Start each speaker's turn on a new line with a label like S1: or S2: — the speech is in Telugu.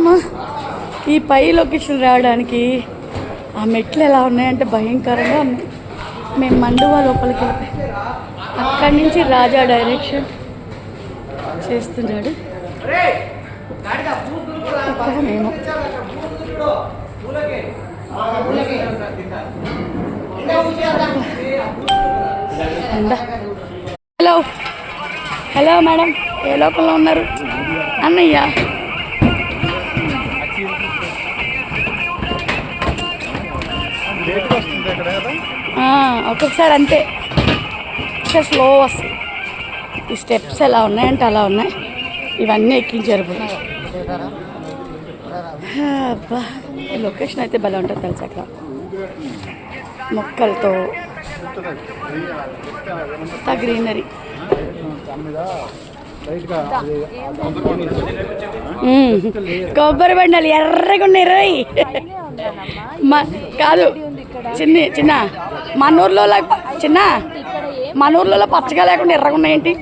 S1: అమ్మ ఈ పై లొకేషన్ రావడానికి ఆ మెట్లు ఎలా ఉన్నాయంటే భయంకరంగా ఉన్నాయి. మేము మండువా లోపలికి వెళ్ళిపోయి అక్కడి నుంచి రాజా డైరెక్షన్ చేస్తున్నాడు. ఇక్కడ మేము. హలో. హలో మేడం ఏ లోపల ఉన్నారు? అన్నయ్య. ఒక్కొక్కసారి అంతే ఇంకా స్లో వస్తాయి ఈ స్టెప్స్ ఎలా ఉన్నాయంటే అలా ఉన్నాయి ఇవన్నీ ఎక్కించారు ఇప్పుడు అబ్బా ఈ లొకేషన్ అయితే భలే ఉంటుంది తెలుసు అక్కడ మొక్కలతో అంతా గ్రీనరీ కొబ్బరి బండలు ఎర్రగా ఉన్నాయి రోయ్. మా కాదు. చిన్న చిన్న. మన ఊర్లో చిన్న. మన ఊర్లో పచ్చగా లేకుండా ఎర్రగా ఉన్నాయేంటి?